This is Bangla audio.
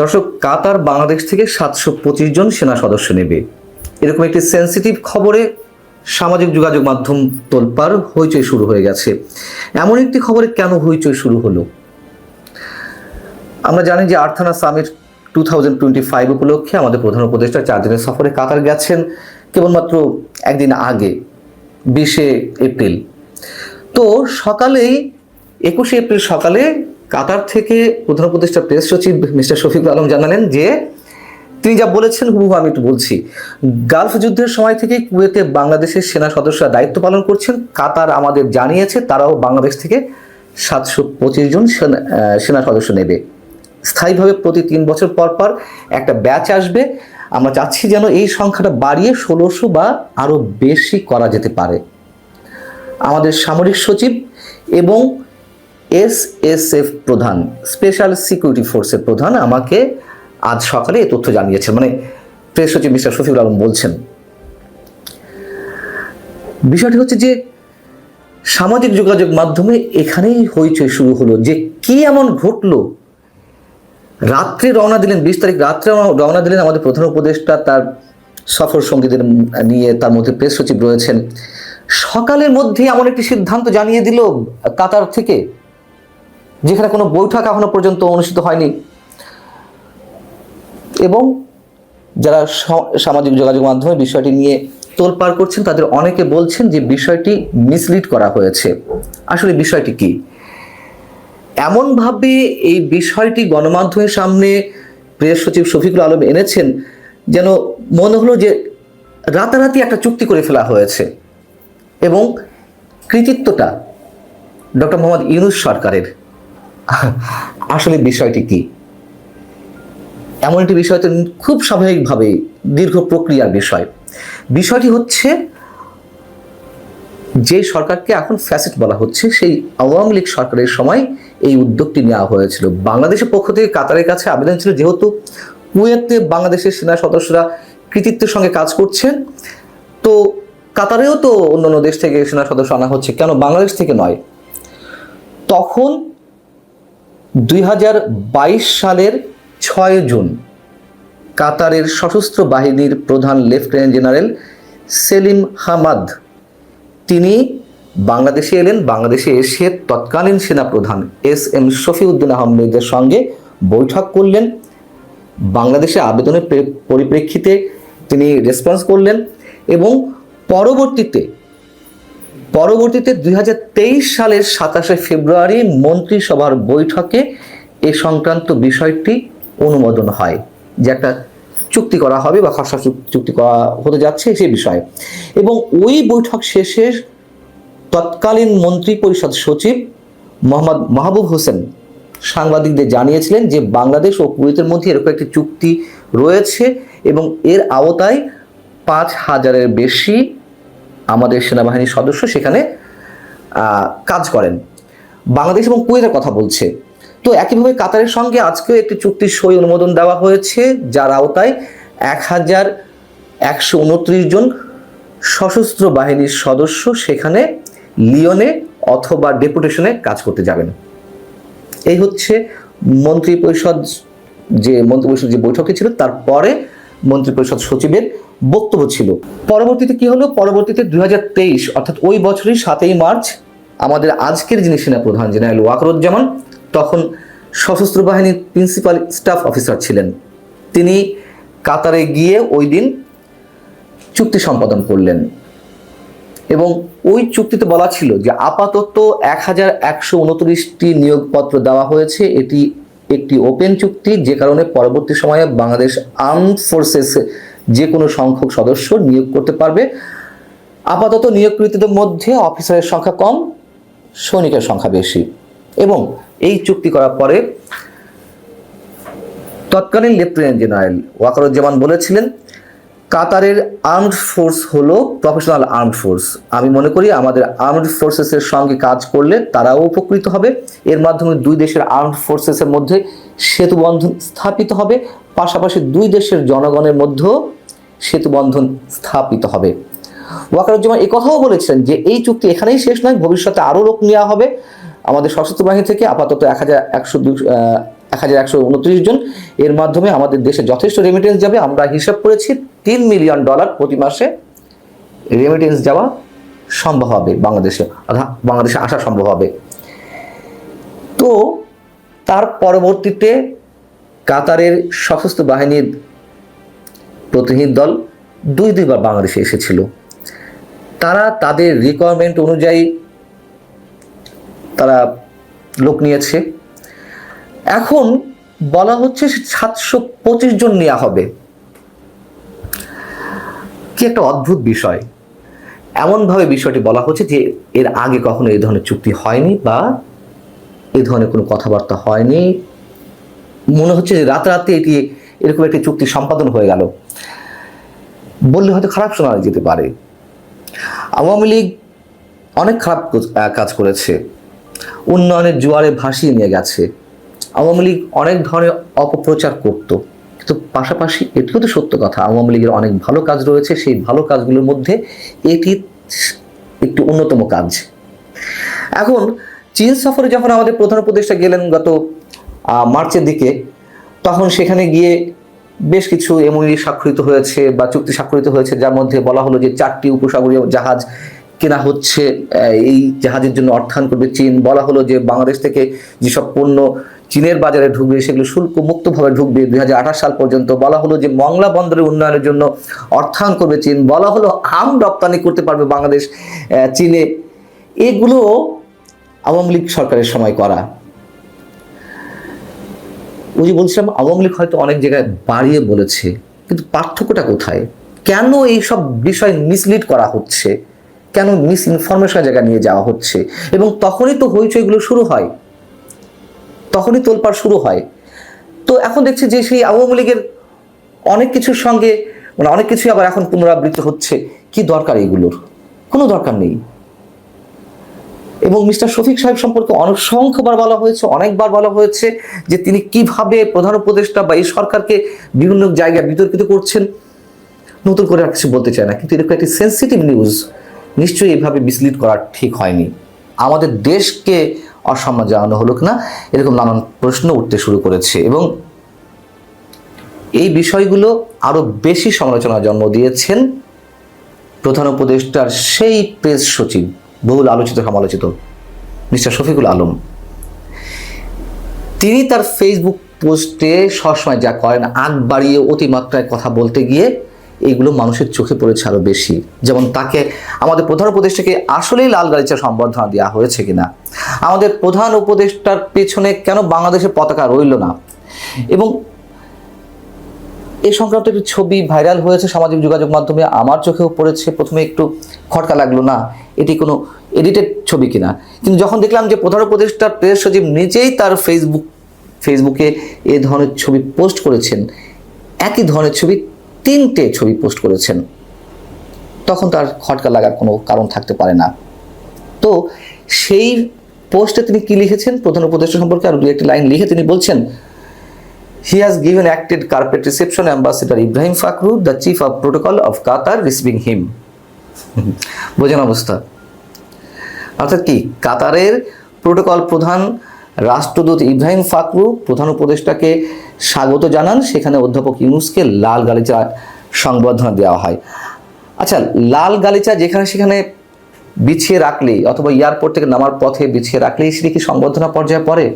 দর্শক, কাতার বাংলাদেশ থেকে সাতশো পঁচিশ জন সেনা সদস্য নেবে। এরকম একটি সেন্সিটিভ খবরে সামাজিক যোগাযোগ মাধ্যম তোলপাড় হইচই শুরু হয়ে গেছে। এমন একটি খবরে কেন হইচই শুরু হলো? আমরা জানি যে Earthna summit two thousand twenty five উপলক্ষে আমাদের প্রধান উপদেষ্টা চার দিনের সফরে কাতার গেছেন কেবলমাত্র একদিন আগে, বিশে এপ্রিল। তো সকালেই, একুশে এপ্রিল সকালে কাতার থেকে প্রধান উপদেষ্টা প্রেস সচিব মিস্টার শফিকুল আলম জানালেন যে, তিনি যা বলেছেন হুবহু আমি একটু বলছি। গালফ যুদ্ধের সময় থেকে কুয়েতে বাংলাদেশের সেনা সদস্যরা দায়িত্ব পালন করছেন। কাতার আমাদের জানিয়েছে, তারাও বাংলাদেশ থেকে সাতশো পঁচিশ জন সেনা সদস্য নেবে। স্থায়ীভাবে প্রতি তিন বছর পর পর একটা ব্যাচ আসবে। আমরা চাচ্ছি যেন এই সংখ্যাটা বাড়িয়ে ষোলোশো বা আরও বেশি করা যেতে পারে। আমাদের সামরিক সচিব এবং এস এস এফ প্রধান স্পেশাল সিকিউরিটি ফোর্সের প্রধান আমাকে আজ সকালে এই তথ্য জানিয়েছেন। মানে প্রেস সচিব মিস্টার শফিউল আলম বলছেন। বিষয়টি হচ্ছে যে, সামাজিক যোগাযোগ মাধ্যমে এখানেই হইচই শুরু হলো যে, কি এমন ঘটলো? রাত্রে রওনা দিলেন, বিশ তারিখ রাত্রে রওনা দিলেন আমাদের প্রধান উপদেষ্টা, তার সফর সঙ্গীদের নিয়ে তার মধ্যে প্রেস সচিব রয়েছেন। সকালের মধ্যে এমন একটি সিদ্ধান্ত জানিয়ে দিল কাতার থেকে। যেখানে কোনো বৈঠক এখনও পর্যন্ত অনুষ্ঠিত হয়নি। এবং যারা সামাজিক যোগাযোগ মাধ্যমে বিষয়টি নিয়ে তোলপাড় করছেন, তাদের অনেকে বলছেন যে বিষয়টি মিসলিড করা হয়েছে। আসলে বিষয়টি কি? এমনভাবে এই বিষয়টি গণমাধ্যমের সামনে প্রেস সচিব শফিকুল আলম এনেছেন যেন মনে হলো যে রাতারাতি একটা চুক্তি করে ফেলা হয়েছে। এবং কৃতিত্বটা ডক্টর মোহাম্মদ ইউনুস সরকারের। আসলে বিষয়টি কি? এমন একটি বিষয় তো খুব স্বাভাবিকভাবে দীর্ঘ প্রক্রিয়ার বিষয়। বিষয়টি হচ্ছে, যে সরকারকে এখন ফ্যাসেট বলা হচ্ছে, সেই আওয়ামী লীগ সরকারের সময় এই উদ্যোগটি নেওয়া হয়েছিল। বাংলাদেশের পক্ষ থেকে কাতারের কাছে আবেদন ছিল, যেহেতু কুয়েতে বাংলাদেশের সেনা সদস্যরা কৃতিত্বের সঙ্গে কাজ করছেন তো কাতারেও তো অন্যান্য দেশ থেকে সেনা সদস্য আনা হচ্ছে। কেন? বাংলাদেশ থেকে নয়। তখন দুই হাজার বাইশ সালের ছয় জুন কাতারের সশস্ত্র বাহিনীর প্রধান লেফটেন্যান্ট জেনারেল সেলিম হামাদ। তিনি বাংলাদেশে এলেন, বাংলাদেশে এসে তৎকালীন সেনাপ্রধান এস এম শফিউদ্দিন আহমেদের সঙ্গে বৈঠক করলেন। বাংলাদেশে আবেদনের পরিপ্রেক্ষিতে তিনি রেসপন্স করলেন এবং পরবর্তীতে পরবর্তীতে দুই হাজার তেইশ সালের সাতাশে ফেব্রুয়ারি মন্ত্রিসভার বৈঠকে এ সংক্রান্ত বিষয়টি অনুমোদন হয়, যে একটা চুক্তি করা হবে বা খসড়া চুক- চুক্তি করা হতে যাচ্ছে সে বিষয়ে। এবং ওই বৈঠক শেষে তৎকালীন মন্ত্রী পরিষদ সচিব মোহাম্মদ মাহবুব হোসেন সাংবাদিকদের জানিয়েছিলেন যে বাংলাদেশ ও কুয়েতের মধ্যে এরকম একটি চুক্তি রয়েছে এবং এর আওতায় পাঁচ হাজারের বেশি আমাদের সেনাবাহিনীর সদস্য সেখানে কাজ করেন। বাংলাদেশ এবং কুয়েতের কথা বলছে। তো একইভাবে কাতারের সঙ্গে আজকেও একটি চুক্তির সই অনুমোদন দেওয়া হয়েছে, যার আওতায় এক হাজার একশো উনত্রিশ জন সশস্ত্র বাহিনীর সদস্য সেখানে লিওনে অথবা ডেপুটেশনে কাজ করতে যাবেন। এই হচ্ছে মন্ত্রী পরিষদ যে মন্ত্রী পরিষদ যে বৈঠকে ছিল, তারপরে মন্ত্রী পরিষদ সচিবের বক্তব্য ছিল। পরবর্তীতে কি হলো? পরবর্তীতে দুই হাজার তেইশ, অর্থাৎ ওই বছরই সাতই মার্চ, আমাদের আজকের যিনি সেনা প্রধান, জেনারেল ওয়াকরুজ্জামান, তখন সশস্ত্র বাহিনীর প্রিন্সিপাল স্টাফ অফিসার ছিলেন। তিনি কাতারে গিয়ে ওই দিন চুক্তি সম্পাদন করলেন। এবং ওই চুক্তিতে বলা ছিল যে আপাতত এক হাজার একশো উনত্রিশটি নিয়োগপত্র দেওয়া হয়েছে। এটি একটি ওপেন চুক্তি, যে কারণে পরবর্তী সময়ে বাংলাদেশ আর্ম ফোর্সেস যে কোনো সংখ্যক সদস্য নিয়োগ করতে পারবে। আপাতত নিয়োগকৃতদের মধ্যে অফিসারের সংখ্যা কম, সৈনিকের সংখ্যা বেশি। এবং এই চুক্তি করার পরে তৎকালীন লেফটেন্যান্ট জেনারেল ওয়াকারুজ্জামান বলেছিলেন, কাতারের আর্মড ফোর্স হলো প্রফেশনাল আর্মড ফোর্স। আমি মনে করি আমাদের আর্মড ফোর্সেসের সঙ্গে কাজ করলে তারাও উপকৃত হবে। এর মাধ্যমে দুই দেশের আর্মড ফোর্সেসের মধ্যে সেতুবন্ধন স্থাপিত হবে। পাশাপাশি দুই দেশের জনগণের মধ্যেও সেতুবন্ধন স্থাপিত হবে। ওয়াকারুজ্জামান এই কথাও বলেছেন যে এই চুক্তি এখানেই শেষ নয়, ভবিষ্যতে আরও লোক নেওয়া হবে। আমাদের সশস্ত্র বাহিনী থেকে আপাতত এক হাজার একশো এক হাজার একশো উনত্রিশ জন, এর মাধ্যমে আমাদের দেশে যথেষ্ট রেমিটেন্স যাবে। আমরা হিসাব করেছি, তিন মিলিয়ন ডলার প্রতি মাসে রেমিটেন্স যাওয়া সম্ভব হবে, বাংলাদেশে বাংলাদেশে আসা সম্ভব হবে। তো তার পরবর্তীতে কাতারের সশস্ত্র বাহিনীর প্রতিনিধি দল দুই দুইবার বাংলাদেশে এসেছিল। তারা তাদের রিকোয়ারমেন্ট অনুযায়ী তারা লোক নিয়েছে। এখন বলা হচ্ছে সাতশো পঁচিশ জন নেওয়া হবে। কি একটা অদ্ভুত বিষয়। এমনভাবে বিষয়টি বলা হচ্ছে যে এর আগে কখনো এই ধরনের চুক্তি হয়নি বা এই ধরনের কোনো কথাবার্তা হয়নি। মনে হচ্ছে যে রাতারাতি এটি এরকম একটি চুক্তি সম্পাদন হয়ে গেল। বললে হয়তো খারাপ শোনা যেতে পারে। আওয়ামী লীগ অনেক খারাপ কাজ করেছে। উন্নয়নের জোয়ারে ভাসিয়ে নিয়ে গেছে। আওয়ামী লীগ অনেক ধরনের অপপ্রচার করত। কিন্তু পাশাপাশি এটিও তো সত্য কথা, আওয়ামী লীগের অনেক ভালো কাজ রয়েছে। সেই ভালো কাজগুলোর মধ্যে এটি একটি অন্যতম কাজ। এখন চীন সফরে যখন আমাদের প্রধান উপদেষ্টা গেলেন গত মার্চের দিকে, তখন সেখানে গিয়ে বেশ কিছু এমনি স্বাক্ষরিত হয়েছে বা চুক্তি স্বাক্ষরিত হয়েছে, যার মধ্যে বলা হলো যে চারটি উপসাগরীয় জাহাজ কেনা হচ্ছে এই জাহাজের জন্য অর্থায়ন করবে চীন। বলা হলো যে বাংলাদেশ থেকে যেসব পণ্য চীনের বাজারে ঢুকবে, সেগুলো শুল্ক মুক্তভাবে ঢুকবে দুই হাজার আঠাশ সাল পর্যন্ত। বলা হলো যে মংলা বন্দরের উন্নয়নের জন্য অর্থায়ন করবে চীন। বলা হলো আম রপ্তানি করতে পারবে বাংলাদেশ চীনে। এগুলো আওয়ামী লীগ সরকারের সময় করা। ওই যে বলছিলাম, আওয়ামী লীগ হয়তো অনেক জায়গায় বাড়িয়ে বলেছে, কিন্তু পার্থক্যটা কোথায়? কেন এই সব বিষয় মিসলিড করা হচ্ছে? কেন মিস ইনফরমেশন জায়গায় নিয়ে যাওয়া হচ্ছে? এবং তখনই তো হইচইগুলো শুরু হয়। তখনই তোলপাড় শুরু হয়। তো এখন দেখছি যে সেই আওয়ামী লীগের অনেক কিছুর সঙ্গে মানে অনেক কিছুই আবার এখন পুনরাবৃত্তি হচ্ছে। কি দরকার এগুলোর কোনো দরকার নেই। এবং মিস্টার শফিক সাহেব সম্পর্কে অসংখ্যবার বলা হয়েছে, অনেকবার বলা হয়েছে যে তিনি কীভাবে প্রধান উপদেষ্টা বা এই সরকারকে বিভিন্ন জায়গায় বিতর্কিত করছেন। নতুন করে আর কিছু বলতে চায় না, কিন্তু এরকম একটি সেন্সিটিভ নিউজ নিশ্চয়ই এভাবে মিসলিড করা ঠিক হয়নি। আমাদের দেশকে অসম্মান জানানো হলো কিনা, এরকম নানান প্রশ্ন উঠতে শুরু করেছে এবং এই বিষয়গুলো আরও বেশি সমালোচনার জন্ম দিয়েছেন প্রধান উপদেষ্টার সেই প্রেস সচিব। বহুল আলোচিত সমালোচিত মিস্টার শফিকুল আলম। তিনি তার ফেসবুক পোস্টে সবসময় যা করেন, আগ বাড়িয়ে অতিমাত্রায় কথা বলতে গিয়ে এইগুলো মানুষের চোখে পড়েছে আরও বেশি। যেমন তাকে আমাদের প্রধান উপদেষ্টাকে আসলেই লাল গালিচা সম্বর্ধনা দেওয়া হয়েছে কিনা। আমাদের প্রধান উপদেষ্টার পেছনে কেন বাংলাদেশের পতাকা রইল না? এবং এই সংক্রান্ত একটি ছবি ভাইরাল হয়েছে সামাজিক যোগাযোগ মাধ্যমে। আমার চোখেও পড়েছে, প্রথমে একটু খটকা লাগল, না, এটি কোনো এডিটেড ছবি কিনা? কিন্তু যখন দেখলাম যে প্রধান উপদেষ্টার প্রেস সচিব নিজেই তার ফেসবুক ফেসবুকে এ ধরনের ছবি পোস্ট করেছেন, একই ধরনের ছবি তিনটে ছবি পোস্ট করেছেন, তখন তার খটকা লাগার কোনো কারণ থাকতে পারে না। তো সেই পোস্টে তিনি কি লিখেছেন? প্রধান উপদেষ্টা সম্পর্কে আর দু একটি লাইন লিখে তিনি বলছেন He has given acted carpet reception ambassador Ibrahim Fakhru, the chief of protocol of Qatar, receiving him. বোঝেন অবস্থা। অর্থাৎ কি কাতারের প্রোটোকল প্রধান রাষ্ট্রদূত ইব্রাহিম ফাকরু প্রধান উপদেষ্টাকে স্বাগত জানান। সেখানে অধ্যাপক ইউনুসকে লাল গালিচা সংবর্ধনা দেওয়া হয়। আচ্ছা লাল গালিচা যেখানে সেখানে বিছিয়ে রাখলেই অথবা এয়ারপোর্ট থেকে নামার পথে বিছিয়ে রাখলেই সেটি কি সংবর্ধনা পর্যায়ে পড়ে?